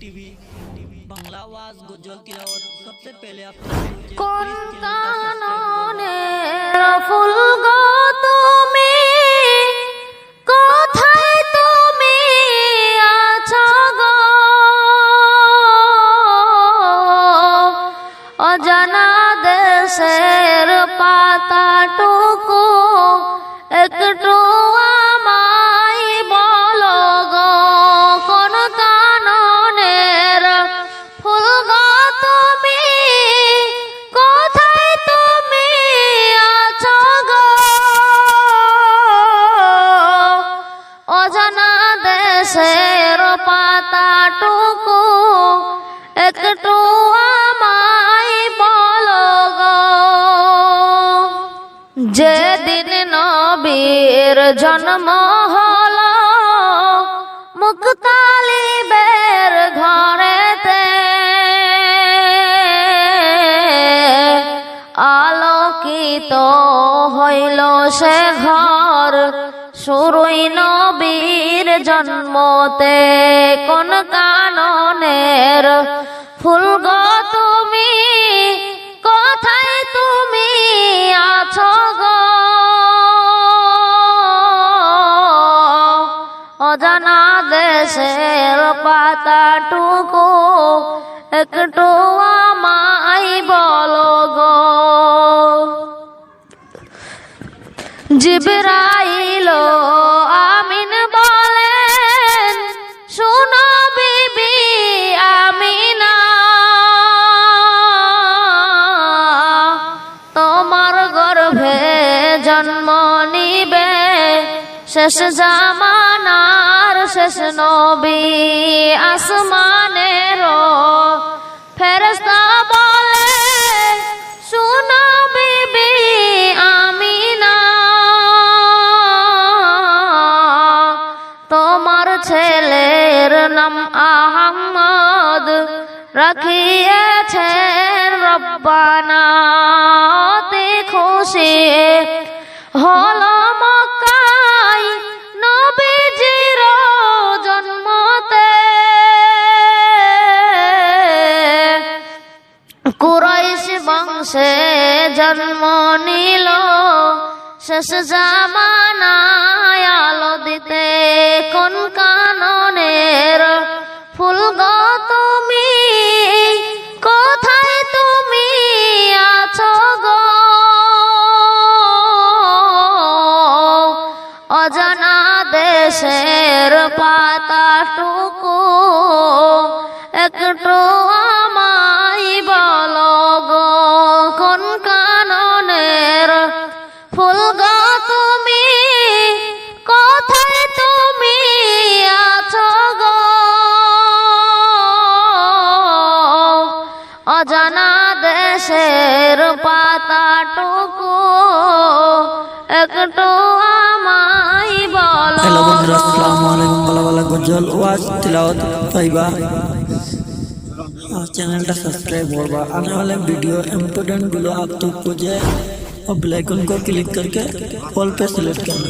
TV Bangla আওয়াজ গজল কিরাওয়াত সবচেয়ে পেলে কোন কাননে ফুল গো তুমি কোথায় তুমি আছো দেশের পাতা টুকু একটু দেশের পাতাটুকু একটু আমায় বলো গো। যেদিন নবীর জন্ম হলো মুক্তালিবের ঘরেতে আলোকিত হইল সে ঘর। শুরুই নবীর জন্মতে কোন কাননের ফুল গো তুমি? কোথায় তুমি আছো গো? অজানা দেশের পাতাটুকু একটু আমায় বলো গো। জিবরাইল, আমিন বলেন, শুনো বিবি আমিনা, তোমার গর্ভে জন্ম নিবে, শেষ জামানার শেষ নবী আসমানের ফেরস্তা রাখিয়েছেন রব্বানা অতি খুশি। হলো মক্কায় নবীজির জন্মতে। কুরাইশ বংশে জন্ম নিল শেষ জামানায় দেশের পাতাটুকু একটু আমায় বলো কোন কাননের ফুল তুমি? কোথায় তুমি আছো গো? অজানা দেশের পাতাটুকু একটু হ্যালো বন্ধুরা গো। আসসালামু আলাইকুম বালা বালা গজল ওয়াজ তিলাওয়াত পাইবা আর চ্যানেলটা सब्सक्राइब করবা आने वाले वीडियो इम्पोर्टेंट गुलो आप तक पहुंचे और बेल आइकन को क्लिक करके ऑल पे सिलेक्ट करना